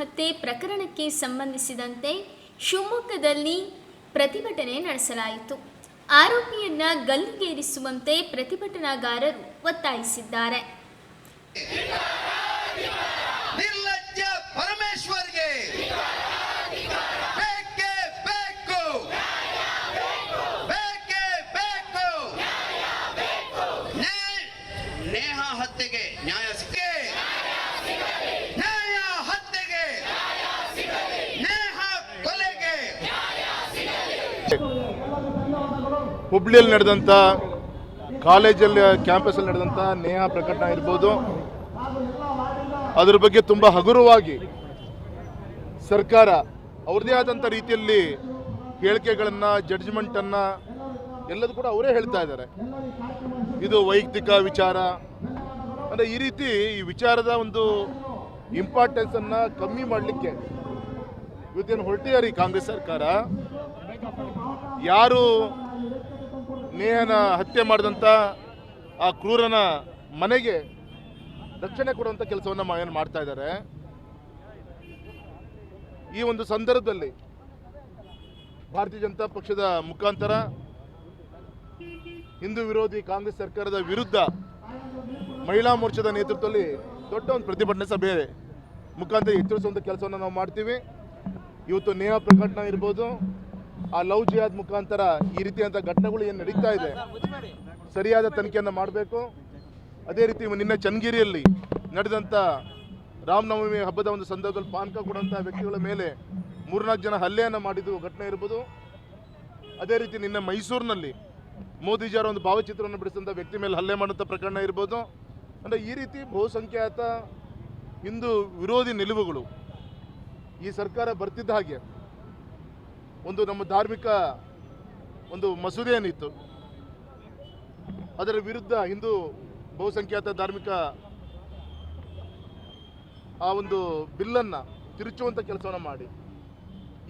ಹತ್ಯೆ ಪ್ರಕರಣಕ್ಕೆ ಸಂಬಂಧಿಸಿದಂತೆ ಶಿವಮೊಗ್ಗದಲ್ಲಿ ಪ್ರತಿಭಟನೆ ನಡೆಸಲಾಯಿತು. ಆರೋಪಿಯನ್ನ ಗಲ್ಲಿಗೇರಿಸುವಂತೆ ಪ್ರತಿಭಟನಾಗಾರರು ಒತ್ತಾಯಿಸಿದ್ದಾರೆ. ನ್ಯಾಯ ಸಿಕ್ಕೆ ನ್ಯಾಯ ಹತ್ಯೆಗೆ ನೇಹ ಕೊಲೆಗೆ ಹುಬ್ಳಿಯಲ್ಲಿ ನಡೆದಂಥ ಕಾಲೇಜಲ್ಲಿ ಕ್ಯಾಂಪಸಲ್ಲಿ ನಡೆದಂಥ ನೇಹ ಪ್ರಕಟಣೆ ಇರ್ಬೋದು ಅದರ ಬಗ್ಗೆ ತುಂಬ ಹಗುರವಾಗಿ ಸರ್ಕಾರ ಅವ್ರದೇ ಆದಂಥ ರೀತಿಯಲ್ಲಿ ಹೇಳಿಕೆಗಳನ್ನು ಜಡ್ಜ್ಮೆಂಟನ್ನು ಎಲ್ಲದೂ ಕೂಡ ಅವರೇ ಹೇಳ್ತಾ ಇದ್ದಾರೆ. ಇದು ವೈಯಕ್ತಿಕ ವಿಚಾರ. ಅಂದರೆ ಈ ರೀತಿ ಈ ವಿಚಾರದ ಒಂದು ಇಂಪಾರ್ಟೆನ್ಸನ್ನು ಕಮ್ಮಿ ಮಾಡಲಿಕ್ಕೆ ಇವತ್ತೇನು ಹೊರಟಿದ್ದಾರೆ ಈ ಕಾಂಗ್ರೆಸ್ ಸರ್ಕಾರ. ಯಾರು ನೇಹನ ಹತ್ಯೆ ಮಾಡಿದಂಥ ಆ ಕ್ರೂರನ ಮನೆಗೆ ರಕ್ಷಣೆ ಕೊಡುವಂಥ ಕೆಲಸವನ್ನು ಏನು ಮಾಡ್ತಾ ಇದ್ದಾರೆ. ಈ ಒಂದು ಸಂದರ್ಭದಲ್ಲಿ ಭಾರತೀಯ ಜನತಾ ಪಕ್ಷದ ಮುಖಾಂತರ ಹಿಂದೂ ವಿರೋಧಿ ಕಾಂಗ್ರೆಸ್ ಸರ್ಕಾರದ ವಿರುದ್ಧ ಮಹಿಳಾ ಮೋರ್ಚಾದ ನೇತೃತ್ವದಲ್ಲಿ ದೊಡ್ಡ ಒಂದು ಪ್ರತಿಭಟನೆ ಸಭೆ ಮುಖಾಂತರ ಎಚ್ಚರಿಸುವಂಥ ಕೆಲಸವನ್ನು ನಾವು ಮಾಡ್ತೀವಿ. ಇವತ್ತು ನೇಹ ಪ್ರಕಟಣೆ ಇರ್ಬೋದು ಆ ಲವ್ ಜಿಹಾದ್ ಮುಖಾಂತರ ಈ ರೀತಿಯಾದಂಥ ಘಟನೆಗಳು ಏನು ನಡೀತಾ ಇದೆ? ಸರಿಯಾದ ತನಿಖೆಯನ್ನು ಮಾಡಬೇಕು. ಅದೇ ರೀತಿ ನಿನ್ನೆ ಚನ್ನಗಿರಿಯಲ್ಲಿ ನಡೆದಂಥ ರಾಮನವಮಿ ಹಬ್ಬದ ಒಂದು ಸಂದರ್ಭದಲ್ಲಿ ಪಾನಕ ಕೊಡುವಂಥ ವ್ಯಕ್ತಿಗಳ ಮೇಲೆ ಮೂರ್ನಾಲ್ಕು ಜನ ಹಲ್ಲೆಯನ್ನು ಮಾಡಿದ್ದು ಘಟನೆ ಇರ್ಬೋದು. ಅದೇ ರೀತಿ ನಿನ್ನೆ ಮೈಸೂರಿನಲ್ಲಿ ಮೋದಿಜಿಯವರ ಒಂದು ಭಾವಚಿತ್ರವನ್ನು ಬಿಡಿಸಿದಂಥ ವ್ಯಕ್ತಿ ಮೇಲೆ ಹಲ್ಲೆ ಮಾಡುವಂಥ ಪ್ರಕರಣ ಇರ್ಬೋದು. ಅಂದರೆ ಈ ರೀತಿ ಬಹುಸಂಖ್ಯಾತ ಹಿಂದೂ ವಿರೋಧಿ ನಿಲುವುಗಳು ಈ ಸರ್ಕಾರ ಬರ್ತಿದ್ದ ಹಾಗೆ ಒಂದು ನಮ್ಮ ಧಾರ್ಮಿಕ ಒಂದು ಮಸೂದೆ ಏನಿತ್ತು ಅದರ ವಿರುದ್ಧ ಹಿಂದೂ ಬಹುಸಂಖ್ಯಾತ ಧಾರ್ಮಿಕ ಆ ಒಂದು ಬಿಲ್ಲನ್ನು ತಿರುಚುವಂಥ ಕೆಲಸವನ್ನು ಮಾಡಿ,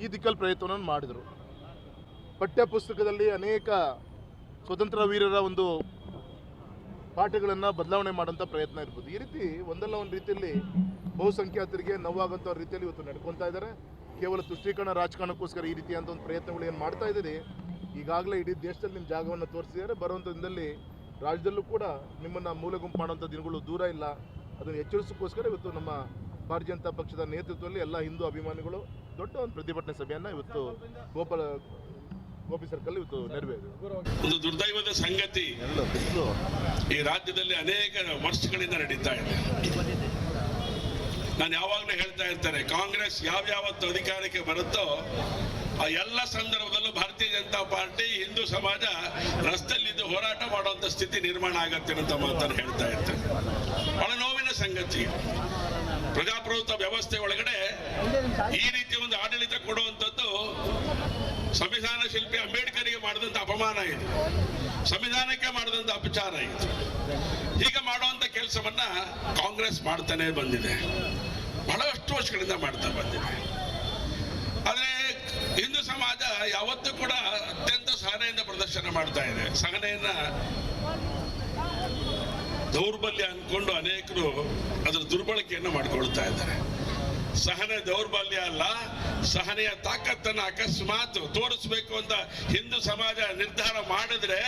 ಈ ದಿಕ್ಕಲ್ಲಿ ಪ್ರಯತ್ನವನ್ನು ಮಾಡಿದರು. ಪಠ್ಯ ಪುಸ್ತಕದಲ್ಲಿ ಅನೇಕ ಸ್ವತಂತ್ರ ವೀರರ ಒಂದು ಪಾಠಗಳನ್ನು ಬದಲಾವಣೆ ಮಾಡೋಂಥ ಪ್ರಯತ್ನ ಇರ್ಬೋದು. ಈ ರೀತಿ ಒಂದಲ್ಲ ಒಂದು ರೀತಿಯಲ್ಲಿ ಬಹುಸಂಖ್ಯಾತರಿಗೆ ನೋವಾಗುವಂಥ ರೀತಿಯಲ್ಲಿ ಇವತ್ತು ನಡ್ಕೊತಾ ಇದ್ದಾರೆ. ಕೇವಲ ತುಷ್ಟೀಕರಣ ರಾಜಕಾರಣಕ್ಕೋಸ್ಕರ ಈ ರೀತಿಯಾದ ಒಂದು ಪ್ರಯತ್ನಗಳು ಏನು ಮಾಡ್ತಾ ಇದ್ದೀರಿ? ಈಗಾಗಲೇ ಇಡೀ ದೇಶದಲ್ಲಿ ನಿಮ್ಮ ಜಾಗವನ್ನು ತೋರಿಸಿದ್ದಾರೆ. ಬರುವಂಥ ದಿನದಲ್ಲಿ ರಾಜ್ಯದಲ್ಲೂ ಕೂಡ ನಿಮ್ಮನ್ನು ಮೂಲೆ ಗುಂಪು ಮಾಡುವಂಥ ದಿನಗಳು ದೂರ ಇಲ್ಲ. ಅದನ್ನು ಎಚ್ಚರಿಸೋಕ್ಕೋಸ್ಕರ ಇವತ್ತು ನಮ್ಮ ಭಾರತೀಯ ಜನತಾ ಪಕ್ಷದ ನೇತೃತ್ವದಲ್ಲಿ ಎಲ್ಲ ಹಿಂದೂ ಅಭಿಮಾನಿಗಳು ದೊಡ್ಡ ಒಂದು ಪ್ರತಿಭಟನೆ ಸಭೆಯನ್ನು ಇವತ್ತು ಗೋಪಾಲ ಗೋಪಿ ಸರ್ಕಲ್ ಇವತ್ತು ನೆರವೇರಿದೆ. ಒಂದು ದುರ್ದೈವದ ಸಂಗತಿ ಈ ರಾಜ್ಯದಲ್ಲಿ ಅನೇಕ ವರ್ಷಗಳಿಂದ ನಡೀತಾ ಇದೆ. ನಾನು ಯಾವಾಗಲೂ ಹೇಳ್ತಾ ಇರ್ತೇನೆ, ಕಾಂಗ್ರೆಸ್ ಯಾವ್ಯಾವತ್ತು ಅಧಿಕಾರಕ್ಕೆ ಬರುತ್ತೋ ಆ ಎಲ್ಲ ಸಂದರ್ಭದಲ್ಲೂ ಭಾರತೀಯ ಜನತಾ ಪಾರ್ಟಿ, ಹಿಂದೂ ಸಮಾಜ ರಸ್ತೆಯಲ್ಲಿದ್ದು ಹೋರಾಟ ಮಾಡುವಂತ ಸ್ಥಿತಿ ನಿರ್ಮಾಣ ಆಗತ್ತೆ ಅಂತ ಮಾತನ್ನು ಹೇಳ್ತಾ ಇರ್ತೇನೆ. ಬಹಳ ನೋವಿನ ಸಂಗತಿ. ಪ್ರಜಾಪ್ರಭುತ್ವ ವ್ಯವಸ್ಥೆ ಒಳಗಡೆ ಈ ರೀತಿ ಒಂದು ಆಡಳಿತ ಕೊಡುವಂಥದ್ದು ಸಂವಿಧಾನ ಶಿಲ್ಪಿ ಅಂಬೇಡ್ಕರ್ಗೆ ಮಾಡಿದಂತ ಅಪಮಾನ ಇದು. ಸಂವಿಧಾನಕ್ಕೆ ಮಾಡಿದಂತ ಅಪಚಾರ ಇದು. ಹೀಗೆ ಮಾಡುವಂತ ಕೆಲಸವನ್ನ ಕಾಂಗ್ರೆಸ್ ಮಾಡ್ತಾನೆ ಬಂದಿದೆ. ಬಹಳಷ್ಟು ವರ್ಷಗಳಿಂದ ಮಾಡ್ತಾ ಬಂದಿದೆ ಆದರೆ ಹಿಂದೂ ಸಮಾಜ ಯಾವತ್ತೂ ಕೂಡ ಅತ್ಯಂತ ಸಹನೆಯಿಂದ ಪ್ರದರ್ಶನ ಮಾಡ್ತಾ ಇದೆ. ಸಹನೆಯನ್ನ ದೌರ್ಬಲ್ಯ ಅಂದ್ಕೊಂಡು ಅನೇಕರು ಅದರ ದುರ್ಬಳಕೆಯನ್ನು ಮಾಡ್ಕೊಳ್ತಾ ಇದ್ದಾರೆ. ಸಹನೆ ದೌರ್ಬಲ್ಯ ಅಲ್ಲ, ಸಹನೆಯ ತಾಕತ್ತನ್ನು ಅಕಸ್ಮಾತ್ ತೋರಿಸ್ಬೇಕು ಅಂತ ಹಿಂದೂ ಸಮಾಜ ನಿರ್ಧಾರ ಮಾಡಿದ್ರೆ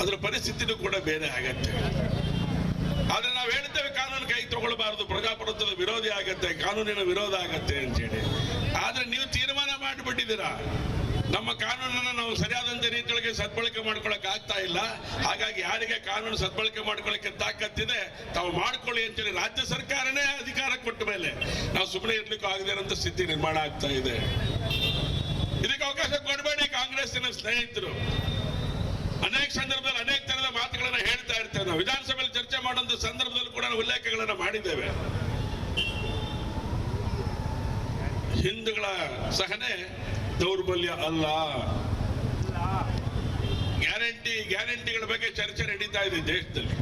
ಅದರ ಪರಿಸ್ಥಿತಿನೂ ಕೂಡ ಬೇರೆ ಆಗತ್ತೆ. ಆದ್ರೆ ನಾವು ಹೇಳ್ತೇವೆ, ಕಾನೂನು ಕೈ ತಗೊಳ್ಬಾರದು, ಪ್ರಜಾಪ್ರಭುತ್ವದ ವಿರೋಧಿ ಆಗತ್ತೆ, ಕಾನೂನಿನ ವಿರೋಧ ಆಗತ್ತೆ ಅಂತೇಳಿ. ಆದ್ರೆ ನೀವು ತೀರ್ಮಾನ ಮಾಡಿಬಿಟ್ಟಿದ್ದೀರಾ. ನಮ್ಮ ಕಾನೂನನ್ನು ನಾವು ಸರಿಯಾದಂತ ರೀತಿಯೊಳಗೆ ಸದ್ಬಳಕೆ ಮಾಡ್ಕೊಳಕ್ ಆಗ್ತಾ ಇಲ್ಲ. ಹಾಗಾಗಿ ಯಾರಿಗೆ ಕಾನೂನು ಸದ್ಬಳಕೆ ಮಾಡ್ಕೊಳಕ್ಕೆ ತಾಕತ್ತಿದೆ, ತಾವು ಮಾಡ್ಕೊಳ್ಳಿ ಅಂತೇಳಿ ರಾಜ್ಯ ಸರ್ಕಾರನೇ ಅಧಿಕಾರ ಕೊಟ್ಟ ಮೇಲೆ ನಾವು ಸುಮ್ಮನೆ ಇರ್ಲಿಕ್ಕೂ ಆಗದೆ ಇರೋಂಥ ಸ್ಥಿತಿ ನಿರ್ಮಾಣ ಆಗ್ತಾ ಇದೆ. ಇದಕ್ಕೆ ಅವಕಾಶ ಕೊಡಬೇಡಿ ಕಾಂಗ್ರೆಸ್ಸಿನ ಸ್ನೇಹಿತರು. ಅನೇಕ ಸಂದರ್ಭದಲ್ಲಿ ಅನೇಕ ತರದ ಮಾತುಗಳನ್ನ ಹೇಳ್ತಾ ಇರ್ತೇವೆ. ನಾವು ವಿಧಾನಸಭೆಯಲ್ಲಿ ಚರ್ಚೆ ಮಾಡುವಂತ ಸಂದರ್ಭದಲ್ಲಿ ಕೂಡ ಉಲ್ಲೇಖಗಳನ್ನ ಮಾಡಿದ್ದೇವೆ. ಹಿಂದೂಗಳ ಸಹನೆ ದೌರ್ಬಲ್ಯ ಅಲ್ಲ. ಗ್ಯಾರಂಟಿ, ಗ್ಯಾರಂಟಿಗಳ ಬಗ್ಗೆ ಚರ್ಚೆ ನಡೀತಾ ಇದೆ ದೇಶದಲ್ಲಿ.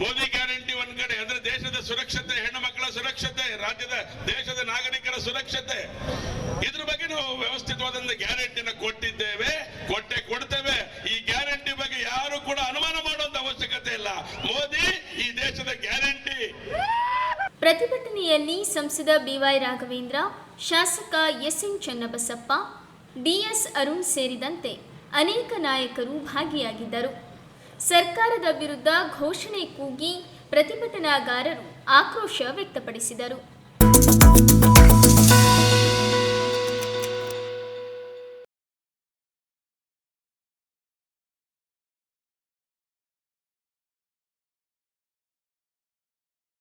ಮೋದಿ ಗ್ಯಾರಂಟಿ ಒಂದ್ ಕಡೆ, ಅಂದ್ರೆ ದೇಶದ ಸುರಕ್ಷತೆ ಹೆಣ್ಣು ಮಕ್ಕಳ ಸುರಕ್ಷತೆ, ರಾಜ್ಯದ, ದೇಶದ ನಾಗರಿಕರ ಸುರಕ್ಷತೆ. ಇದ್ರ ಬಗ್ಗೆ ನಾವು ವ್ಯವಸ್ಥಿತವಾದಂತ ಗ್ಯಾರಂಟಿನ ಕೊಟ್ಟಿದ್ದೇವೆ ಕೊಟ್ಟೆ ಕೊಡ್ತೇವೆ ಈ ಗ್ಯಾರಂಟಿ ಬಗ್ಗೆ ಯಾರು ಕೂಡ ಅನುಮಾನ ಮಾಡುವಂತ ಅವಶ್ಯಕತೆ ಇಲ್ಲ ಮೋದಿ ಈ ದೇಶದ ಗ್ಯಾರಂಟಿ ಪ್ರತಿಭಟನೆ ಪ್ರತಿಭಟನೆಯಲ್ಲಿ ಸಂಸದ ಬಿವೈ ರಾಘವೇಂದ್ರ, ಶಾಸಕ S N Channabasappa, DS Arun ಸೇರಿದಂತೆ ಅನೇಕ ನಾಯಕರು ಭಾಗಿಯಾಗಿದ್ದರು. ಸರ್ಕಾರದ ವಿರುದ್ಧ ಘೋಷಣೆ ಕೂಗಿ ಪ್ರತಿಭಟನಾಗಾರರು ಆಕ್ರೋಶ ವ್ಯಕ್ತಪಡಿಸಿದರು.